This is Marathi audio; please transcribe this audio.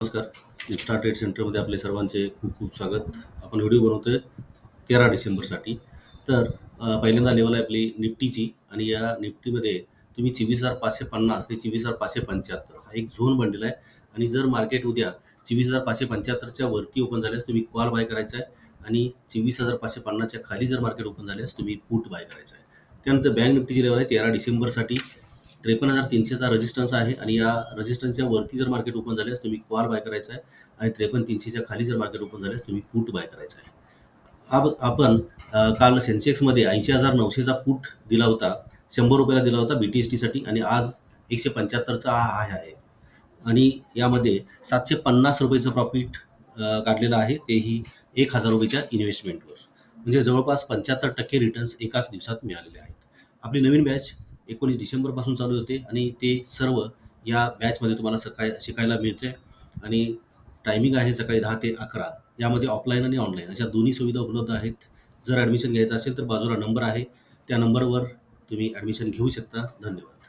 नमस्कार. स्टार ट्रेड सेंटरमध्ये आपले सर्वांचे खूप खूप स्वागत. आपण व्हिडिओ बनवतोय तेरा डिसेंबरसाठी. तर पहिल्यांदा लेवल आहे आपली निफ्टीची आणि या निफ्टीमध्ये तुम्ही चोवीस हजार पाचशे पन्नास ते चोवीस हजार पाचशे पंच्याहत्तर हा एक झोन बनलेला आहे. आणि जर मार्केट उद्या चोवीस हजार पाचशे पंच्याहत्तरच्या वरती ओपन झाल्यास तुम्ही कॉल बाय करायचा आहे. आणि चोवीस हजार पाचशे पन्नासच्या खाली जर मार्केट ओपन झाल्यास तुम्ही पुट बाय करायचं आहे. त्यानंतर बँक निफ्टीची लेवल आहे तेरा डिसेंबरसाठी. त्रेपन्न हजार तीनशेचा रेजिस्टन्स आहे आणि या रेजिस्टन्सच्या वरती जर मार्केट ओपन झाल्यास तुम्ही कॉल बाय करायचं आहे आणि त्रेपन्न तीनशेच्या खाली जर मार्केट ओपन झाल्यास तुम्ही पुट बाय करायचं आहे. आप आपण काल सेन्सेक्समध्ये ऐंशी हजार नऊशेचा पुट दिला होता शंभर रुपयाला दिला होता बी टी एस टीसाठी आणि आज एकशे पंच्याहत्तरचा हा हाय आहे. आणि यामध्ये सातशे पन्नास रुपयेचं प्रॉफिट काढलेलं आहे तेही एक हजार रुपयेच्या इन्व्हेस्टमेंटवर म्हणजे जवळपास पंच्याहत्तर टक्के रिटर्न्स एकाच दिवसात मिळालेले आहेत. आपली नवीन बॅच एकोणीस डिसेंबरपासून चालू होते आणि ते सर्व या बॅचमध्ये तुम्हाला सकाळी शिकायला मिळते आणि टायमिंग आहे सकाळी दहा ते अकरा. यामध्ये ऑफलाईन आणि ऑनलाईन अशा दोन्ही सुविधा उपलब्ध आहेत. जर ॲडमिशन घ्यायचं असेल तर बाजूला नंबर आहे. त्या नंबरवर तुम्ही ॲडमिशन घेऊ शकता. धन्यवाद.